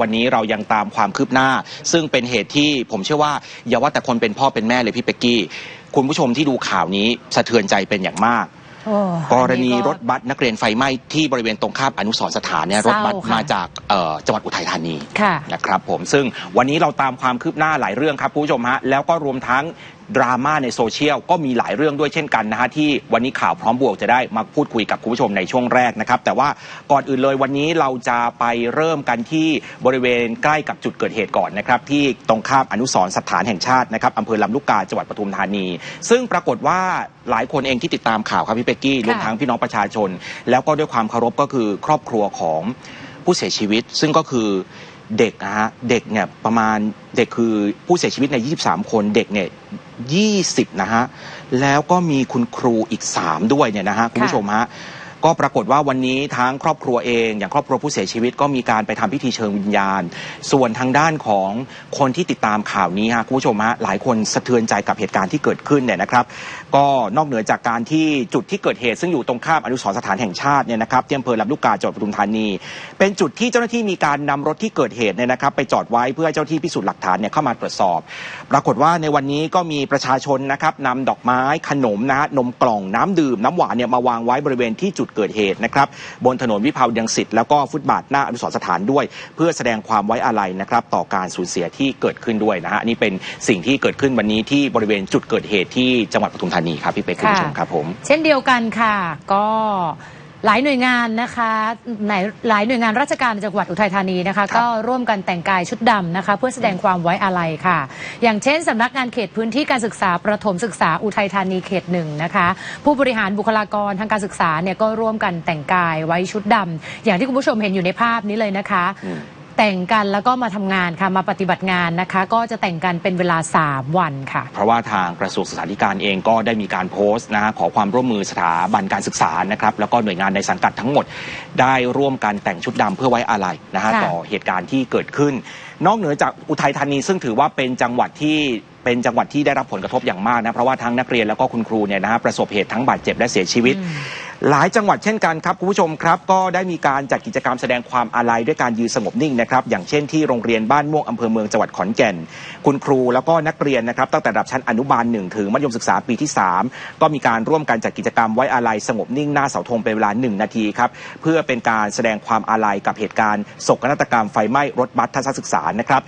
วันนี้เรายังตามความคืบหน้า ซึ่งเป็นเหตุที่ผมเชื่อว่าอย่าว่าแต่คนเป็นพ่อเป็นแม่เลยพี่เป็กกี้ คุณผู้ชมที่ดูข่าวนี้สะเทือนใจเป็นอย่างมากโอ้กรณีอันนี้รถบัสนักเรียนไฟไหม้ที่บริเวณตรงข้ามอนุสรณ์สถานเนี่ยเศรถร้าบัสค่ะมาจากเอ่อจังหวัดอุทัยธานีค่ะนะครับผมซึ่งวันนี้เราตามความคืบหน้าหลายเรื่องครับคุณผู้ชมฮะแล้วก็รวมทั้ง ดราม่าในโซเชียลก็มีหลายเรื่องด้วยเช่นกันนะฮะที่วันนี้ข่าวพร้อมบวกจะได้มาพูดคุยกับคุณผู้ชมในช่วงแรกนะครับ แต่ว่าก่อนอื่นเลยวันนี้เราจะไปเริ่มกันที่บริเวณใกล้กับจุดเกิดเหตุก่อนนะครับ ที่ตรงข้ามอนุสรสถานแห่งชาตินะครับอำเภอลำลูกกาจังหวัดปทุมธานี ซึ่งปรากฏว่าหลายคนเองที่ติดตามข่าวครับพี่เป๊กกี้รวมทั้งพี่น้องประชาชน แล้วก็ด้วยความเคารพก็คือครอบครัวของผู้เสียชีวิต ซึ่งก็คือ เด็กนะฮะเด็กเนี่ยประมาณเด็กคือผู้เสียชีวิตใน 23 คนเด็กเนี่ย20 นะฮะ แล้วก็มีคุณครูอีก 3 ด้วยเนี่ยนะฮะ คุณผู้ชมฮะ ก็ปรากฏว่าวันนี้ทั้งครอบครัวเอง อย่างครอบครัวผู้เสียชีวิตก็มีการไปทำพิธีเชิญวิญญาณ ส่วนทางด้านของคนที่ติดตามข่าวนี้ฮะคุณผู้ชมฮะหลายคนสะเทือนใจกับเหตุการณ์ที่เกิดขึ้นเนี่ยนะครับ ก็นอกเหนือจากการที่จุดที่เกิดเหตุ ซึ่งอยู่ตรงข้ามอนุสรสถานแห่งชาติเนี่ยนะครับที่อำเภอลำลูกกาจังหวัดปทุมธานี เป็นจุดที่เจ้าหน้าที่มีการนำรถที่เกิดเหตุเนี่ยนะครับ ไปจอดไว้เพื่อให้เจ้าที่พิสูจน์หลักฐานเนี่ยเข้ามาตรวจสอบ ปรากฏว่าในวันนี้ก็มีประชาชนนะครับนำดอกไม้ขนมนะฮะนมกล่องน้ำดื่มน้ำหวานเนี่ยมาวางไว้บริเวณที่จุดเกิดเหตุนะครับบนถนนวิภาวดีรังสิตแล้วก็ฟุตบาทหน้าอนุสรสถานด้วย เพื่อแสดงความไว้อาลัยนะครับต่อการสูญเสียที่เกิดขึ้นด้วยนะฮะนนี่เป็นสิ่งที่เกิดขึ้นวันนี้ที่บริเวณจุดเกิดเหตุที่จังหวัดปทุมธานีครับพี่เป็กคุณผู้ชมครับผม เช่นเดียวกันค่ะ ก็ หลายหน่วยงานนะคะไหนหลายหน่วยงานราชการในจังหวัดอุทัยธานีนะคะครับก็ร่วมกันแต่งกายชุดดำนะคะ เพื่อแสดงความไว้อาลัยค่ะ อย่างเช่นสำนักงานเขตพื้นที่การศึกษาประถมศึกษาอุทัยธานีเขตหนึ่งนะคะ ผู้บริหารบุคลากรทางการศึกษาเนี่ยก็ร่วมกันแต่งกายไว้ชุดดำอย่างที่คุณผู้ชมเห็นอยู่ในภาพนี้เลยนะคะอืม แต่งกันแล้วก็มาทำงานค่ะมาปฏิบัติงานนะคะ ก็จะแต่งกันเป็นเวลา 3 วันค่ะ เพราะว่าทางกระทรวงศึกษาธิการเองก็ได้มีการโพสต์นะฮะขอความร่วมมือสถาบันการศึกษานะครับแล้วก็หน่วยงานในสังกัดทั้งหมด ได้ร่วมกันแต่งชุดดำเพื่อไว้อาลัยนะฮะค่ะ ต่อเหตุการณ์ที่เกิดขึ้น นอกเหนือจากอุทัยธานีซึ่งถือว่าเป็นจังหวัดที่เป็นจังหวัดที่ได้รับผลกระทบอย่างมากนะเพราะว่าทั้งนักเรียนแล้วก็คุณครูเนี่ยนะฮะประสบเหตุทั้งบาดเจ็บและเสียชีวิต อืม หลายจังหวัดเช่นกันครับคุณผู้ชมครับ ก็ได้มีการจัดกิจกรรมแสดงความอาลัยด้วยการยืนสงบนิ่งนะครับอย่างเช่นที่โรงเรียนบ้านม่วงอำเภอเมืองจังหวัดขอนแก่น คุณครูแล้วก็นักเรียนนะครับตั้งแต่ระดับชั้นอนุบาลหนึ่งถึงมัธยมศึกษาปีที่ 3 ก็มีการร่วมกันจัดกิจกรรมไว้อาลัยสงบนิ่งหน้าเสาธงเป็นเวลา 1 นาทีครับเพื่อเป็นการแสดงความอาลัยกับเหตุการณ์โศกนาฏกรรมไฟไหม้รถบัสทัศนศึกษานะครับ